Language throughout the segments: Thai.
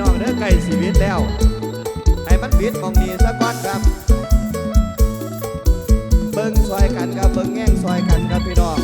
น้องเด้อไก่ชีวิตแล้ว ให้มันบิดมองดีสักวันครับ เบิ้งซอยกันกับเบิ้งแง่งซอยกันกับพี่น้อง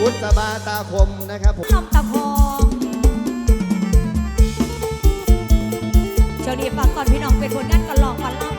บุษบาตาคมนะครับผมลมตะพองเจ้าดีฝากก่อนพี่น้องเป็นคนงานก่อนลองก่อนเล่า